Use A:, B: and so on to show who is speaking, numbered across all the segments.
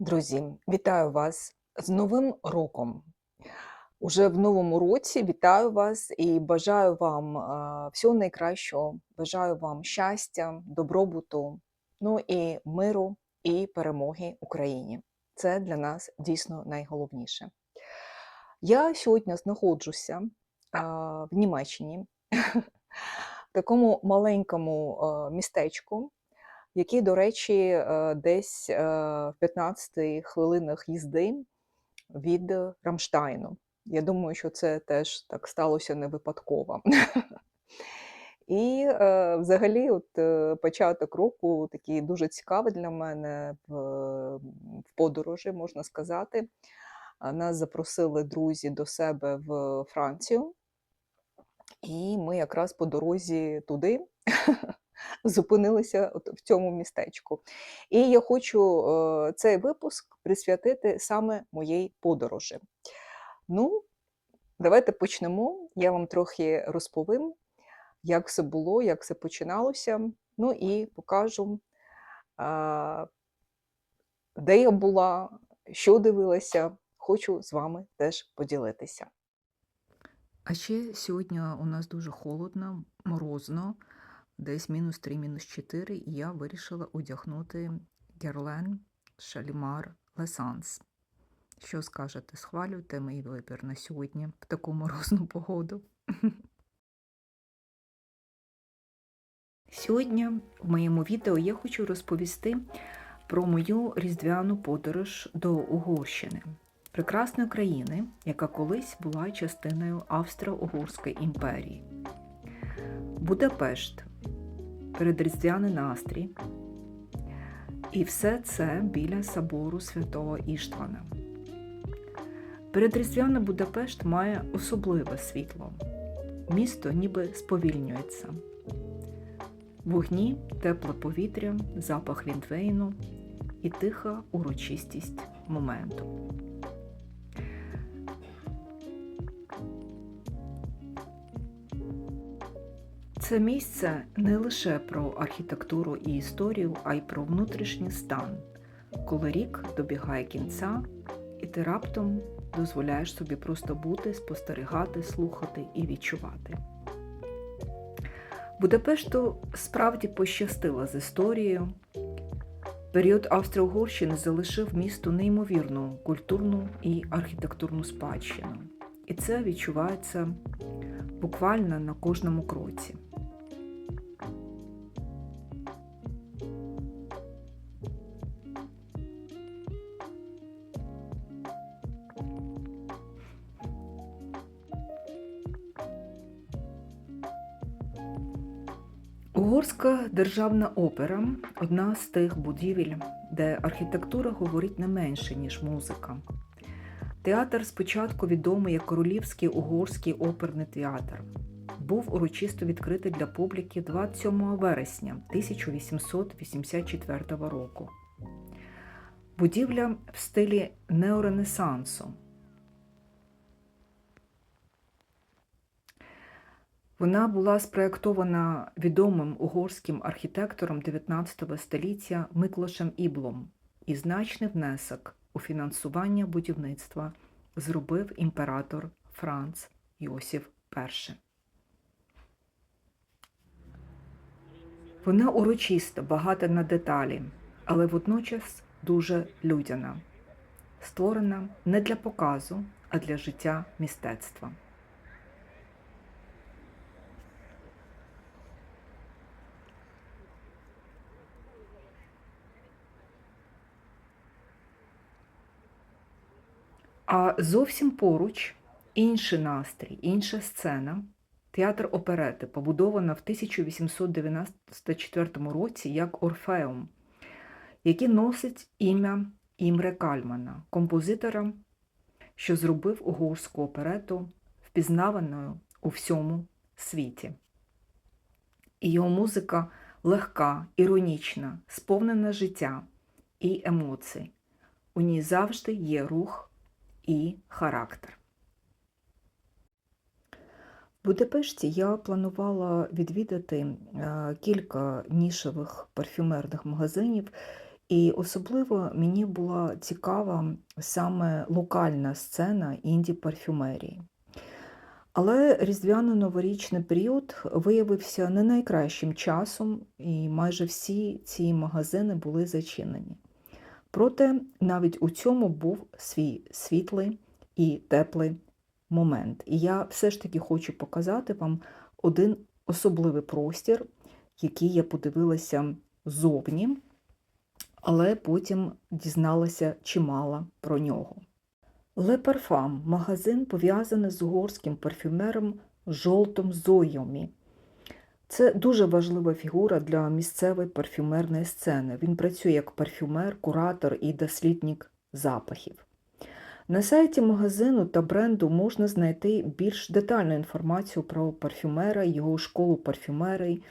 A: Друзі, вітаю вас з Новим роком. Уже в новому році вітаю вас і бажаю вам всього найкращого. Бажаю вам щастя, добробуту, ну і миру і перемоги Україні. Це для нас дійсно найголовніше. Я сьогодні знаходжуся в Німеччині, в такому маленькому містечку, який, до речі, е, десь е, в 15 хвилинах їзди від Рамштайну. Я думаю, що це теж так сталося не випадково. І е, взагалі, от початок року такий дуже цікавий для мене в, в подорожі, можна сказати. Нас запросили друзі до себе в Францію, і ми якраз по дорозі туди зупинилися от в цьому містечку. І я хочу е, цей випуск присвятити саме моїй подорожі. Ну, давайте почнемо. Я вам трохи розповім, як все було, як все починалося. Ну і покажу, де я була, що дивилася. Хочу з вами теж поділитися.
B: А ще сьогодні у нас дуже холодно, морозно, десь мінус 3, мінус 4, і я вирішила одягнути Герлен Шалімар Лесанс. Що скажете, схвалюєте мій вибір на сьогодні в таку морозну погоду? Сьогодні в моєму відео я хочу розповісти про мою різдвяну подорож до Угорщини, прекрасної країни, яка колись була частиною Австро-Угорської імперії. Будапешт, передріздвяний настрій. І все це біля собору святого Іштвана. Передріздвяний Будапешт має особливе світло. Місто ніби сповільнюється. Вогні, тепле повітря, запах лінтвейну і тиха урочистість моменту. Це місце не лише про архітектуру і історію, а й про внутрішній стан, коли рік добігає кінця, і ти раптом дозволяєш собі просто бути, спостерігати, слухати і відчувати. Будапешту справді пощастило з історією. Період Австро-Угорщини залишив місту неймовірну культурну і архітектурну спадщину. І це відчувається буквально на кожному кроці. Угорська державна опера одна з тих будівель, де архітектура говорить не менше, ніж музика. Театр спочатку відомий як Королівський угорський оперний театр. Був урочисто відкритий для публіки 27 вересня 1884 року. Будівля в стилі неоренесансу. Вона була спроєктована відомим угорським архітектором 19 століття Миклошем Іблом, і значний внесок у фінансування будівництва зробив імператор Франц Йосиф І. Вона урочиста, багата на деталі, але водночас дуже людяна, створена не для показу, а для життя мистецтва. А зовсім поруч інший настрій, інша сцена. Театр оперети, побудована в 1894 році як Орфеум, який носить ім'я Імре Кальмана, композитора, що зробив угорську оперету впізнаваною у всьому світі. І його музика легка, іронічна, сповнена життя і емоцій. У ній завжди є рух і характер. В Будапешті я планувала відвідати е, кілька нішевих парфюмерних магазинів І особливо мені була цікава саме локальна сцена інді-парфюмерії. Але різдвяно-новорічний період виявився не найкращим часом, і майже всі ці магазини були зачинені. Проте навіть у цьому був свій світлий і теплий момент. І я все ж таки хочу показати вам один особливий простір, який я подивилася ззовні, але потім дізналася чимало про нього. Le Parfum – магазин пов'язаний з угорським парфюмером Жолтом Зойомі. Це дуже важлива фігура для місцевої парфюмерної сцени. Він працює як парфюмер, куратор і дослідник запахів. На сайті магазину та бренду можна знайти більш детальну інформацію про парфюмера, його школу парфюмерій,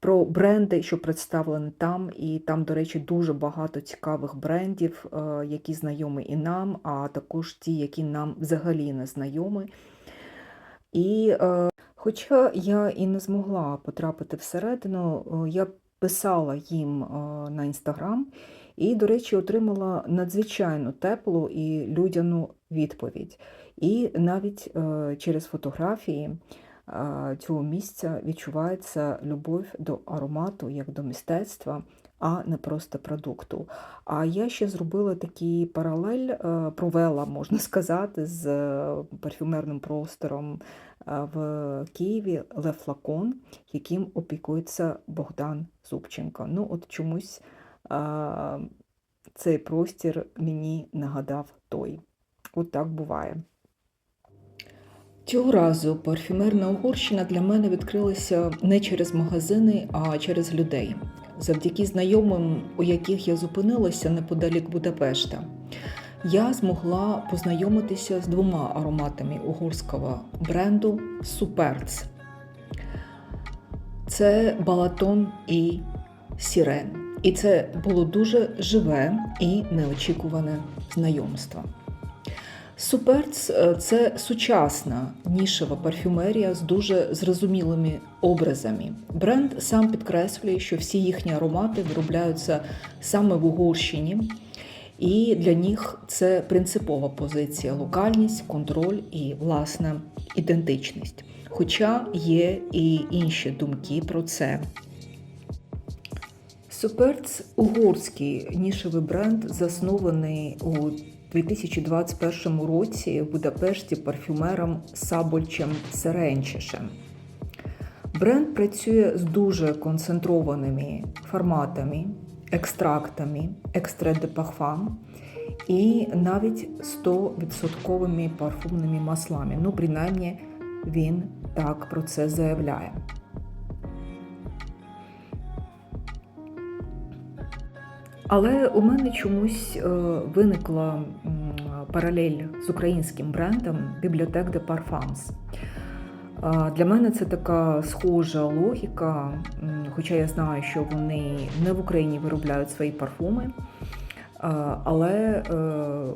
B: про бренди, що представлені там. І там, до речі, дуже багато цікавих брендів, е, які знайомі і нам, а також ті, які нам взагалі не знайомі. І е, хоча я і не змогла потрапити всередину, е, я писала їм е, на інстаграм і, до речі, отримала надзвичайно теплу і людяну відповідь. І навіть е, через фотографії цього місця відчувається любов до аромату як до мистецтва, а не просто продукту. А я ще зробила такий паралель, провела, можна сказати, з парфюмерним простором в Києві Ле Флакон, яким опікується Богдан Зубченко. Ну, от чомусь а, цей простір мені нагадав той. От так буває. Цього разу парфюмерна Угорщина для мене відкрилася не через магазини, а через людей. Завдяки знайомим, у яких я зупинилася неподалік Будапешта, я змогла познайомитися з двома ароматами угорського бренду Суперц. Це Балатон і Сірен. І це було дуже живе і неочікуване знайомство. Суперц це сучасна нішева парфюмерія з дуже зрозумілими образами. Бренд сам підкреслює, що всі їхні аромати виробляються саме в Угорщині, і для них це принципова позиція локальність, контроль і власна ідентичність. Хоча є і інші думки про це. Суперц угорський нішевий бренд, заснований у 2021 році в Будапешті парфюмером Сабольчем Серенчишем. Бренд працює з дуже концентрованими форматами, екстрактами, екстре де парфам і навіть 100% парфумними маслами. Ну, принаймні, він так про це заявляє. Але у мене чомусь е, виникла паралель з українським брендом Бібліотек де Parfums. Для мене це така схожа логіка, хоча я знаю, що вони не в Україні виробляють свої парфуми. Але е,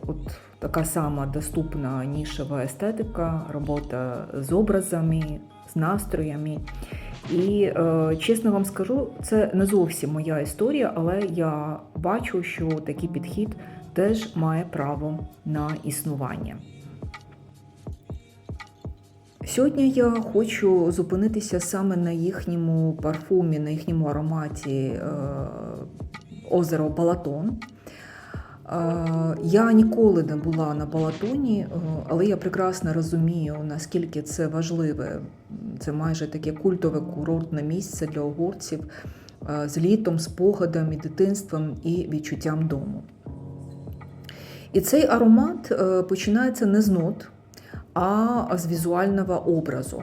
B: от така сама доступна нішева естетика, робота з образами, з настроями. І е, чесно вам скажу, це не зовсім моя історія, але я бачу, що такий підхід теж має право на існування. Сьогодні я хочу зупинитися саме на їхньому парфумі, на їхньому ароматі е, озеро Балатон. Е, Я ніколи не була на Балатоні, е, але я прекрасно розумію, наскільки це важливе. Це майже таке культове курортне місце для угорців з літом, спогадами, дитинством і відчуттям дому. І цей аромат починається не з нот, а з візуального образу.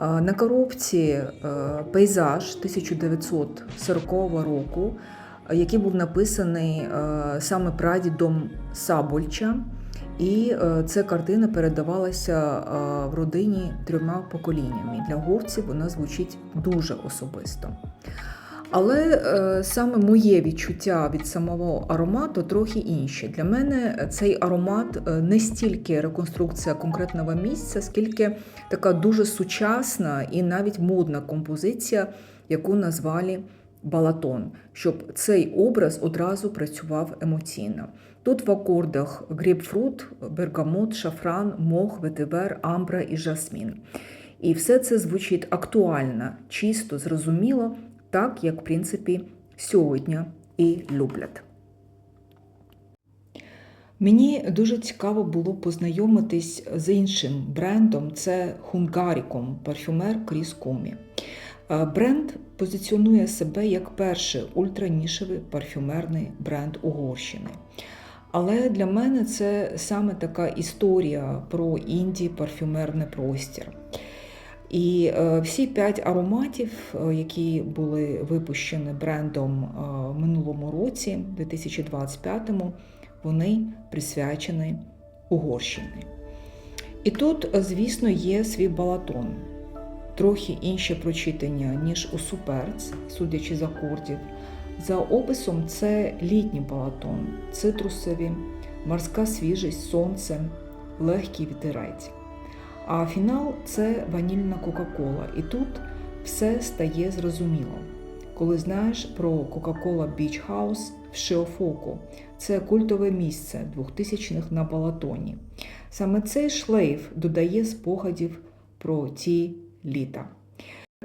B: На коробці е, пейзаж 1940 року, який був написаний е, саме прадідом Сабольча. І е, ця картина передавалася в родині трьома поколіннями. Для говців вона звучить дуже особисто. Але е, саме моє відчуття від самого аромату трохи інше. Для мене цей аромат е, не стільки реконструкція конкретного місця, скільки така дуже сучасна і навіть модна композиція, яку назвали балатон, щоб цей образ одразу працював емоційно. Тут в акордах грейпфрут, бергамот, шафран, мох, ветивер, амбра і жасмін. І все це звучить актуально, чисто, зрозуміло, так як, в принципі, сьогодні і люблять. Мені дуже цікаво було познайомитись з іншим брендом це Hungaricum, парфюмер Кріс Комі. Е, Бренд позиціонує себе як перший ультранішевий парфюмерний бренд Угорщини. Але для мене це саме така історія про інді парфюмерний простір. І е, всі п'ять ароматів, е, які були випущені брендом е, в минулому році, 2025-му, вони присвячені Угорщині. І тут, звісно, є свій балатон. Трохи інше прочитання, ніж у суперц, судячи з акордів. За описом, це літній балатон, цитрусові, морська свіжість, сонце, легкий вітерець. А фінал це ванільна Кока-Кола. І тут все стає зрозуміло. Коли знаєш про Coca-Cola Beach House в Шеофоку, це культове місце 2000-х на Балатоні. Саме цей шлейф додає спогадів про ті літа.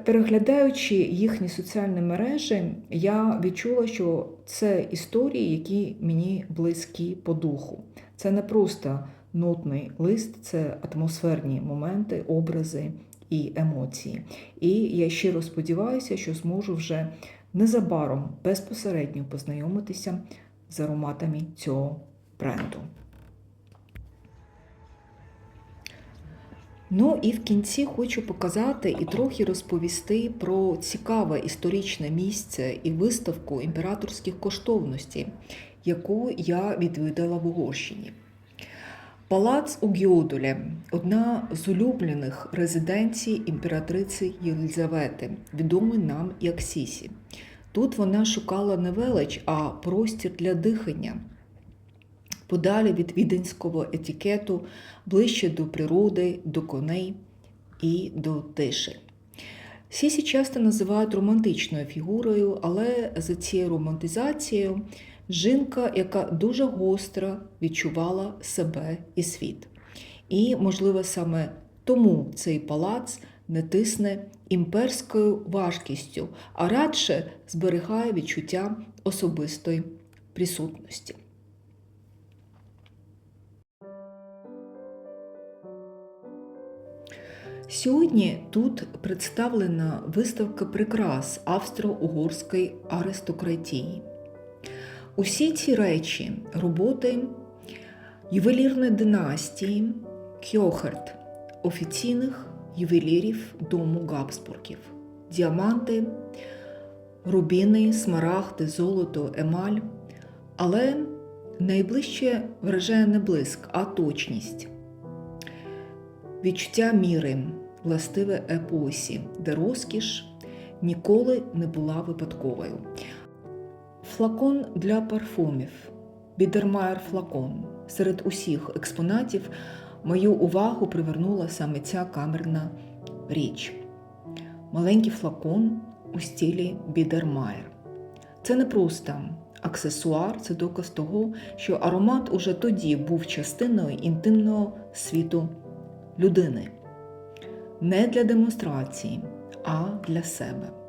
B: Переглядаючи їхні соціальні мережі, я відчула, що це історії, які мені близькі по духу. Це не просто нотний лист, це атмосферні моменти, образи і емоції. І я щиро сподіваюся, що зможу вже незабаром безпосередньо познайомитися з ароматами цього бренду. Ну і в кінці хочу показати і трохи розповісти про цікаве історичне місце і виставку імператорських коштовностей, яку я відвідала в Угорщині. Палац у Гьодулі одна з улюблених резиденцій імператриці Єлизавети, відомий нам як Сісі. Тут вона шукала не велич, а простір для дихання. Подалі від віденського етикету, ближче до природи, до коней і до тиші. Сісі часто називають романтичною фігурою, але за цією романтизацією жінка, яка дуже гостро відчувала себе і світ. І, можливо, саме тому цей палац не тисне імперською важкістю, а радше зберігає відчуття особистої присутності. Сьогодні тут представлена виставка прикрас австро-угорської аристократії. Усі ці речі роботи ювелірної династії Кьохерт, офіційних ювелірів дому Габсбургів, діаманти, рубіни, смарагди, золото, емаль. Але найближче вражає не блиск, а точність. Відчуття міри, властиве епосі, де розкіш ніколи не була випадковою. Флакон для парфумів. Бідермайер флакон. Серед усіх експонатів мою увагу привернула саме ця камерна річ. Маленький флакон у стілі Бідермайер. Це не просто аксесуар, це доказ того, що аромат уже тоді був частиною інтимного світу людини. Не для демонстрації, а для себе.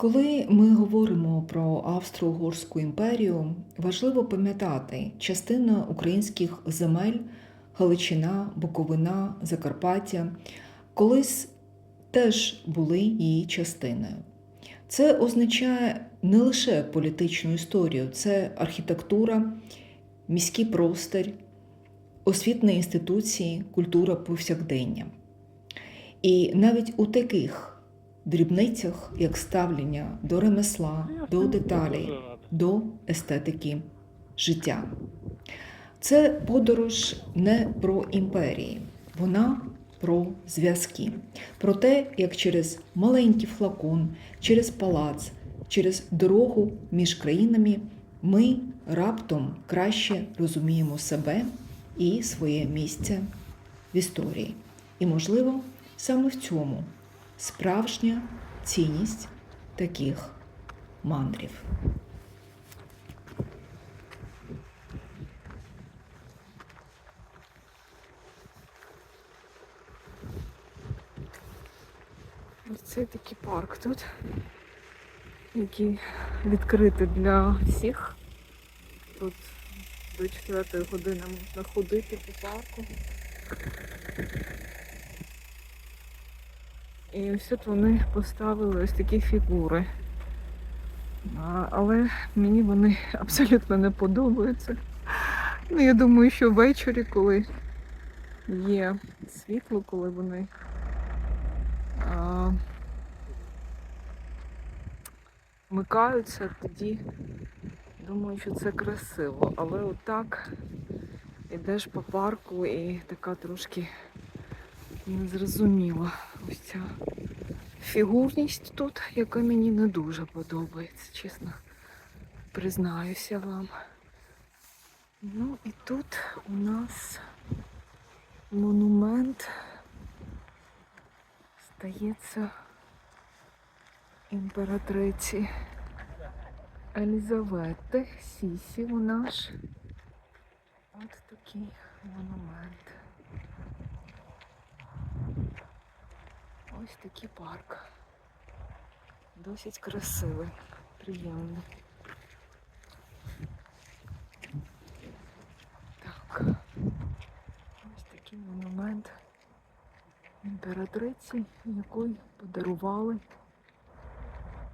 B: Коли ми говоримо про Австро-Угорську імперію, важливо пам'ятати, частина українських земель Галичина, Буковина, Закарпаття колись теж були її частиною. Це означає не лише політичну історію, це архітектура, міський простір, освітні інституції, культура повсякдення. І навіть у таких дрібницях, як ставлення до ремесла, до деталей, до естетики життя. Це подорож не про імперії, вона про зв'язки, про те, як через маленький флакон, через палац, через дорогу між країнами ми раптом краще розуміємо себе і своє місце в історії. І, можливо, саме в цьому справжня цінність таких мандрів.
C: Це такий парк тут, який відкритий для всіх. Тут до 4 години можна ходити по парку. І ось тут вони поставили ось такі фігури. Але мені вони абсолютно не подобаються. Ну, я думаю, що ввечері, коли є світло, коли вони а, вмикаються, тоді думаю, що це красиво. Але отак ідеш по парку і така трошки незрозуміла ось ця фігурність тут, яка мені не дуже подобається, чесно признаюся вам. Ну і тут у нас монумент стається імператриці Елізавети Сісі вона ж. От такий монумент. Ось такий парк. Досить красивий, приємний. Так. Ось такий монумент імператриці, якої подарували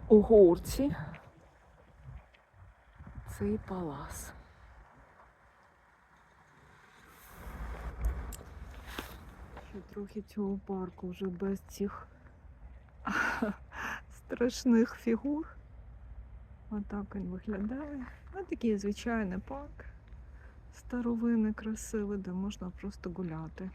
C: угорці цей палац. Трохи цього парку вже без цих страшних фігур. Отак він виглядає. Ось такий звичайний парк. Старовинний, красивий, де можна просто гуляти.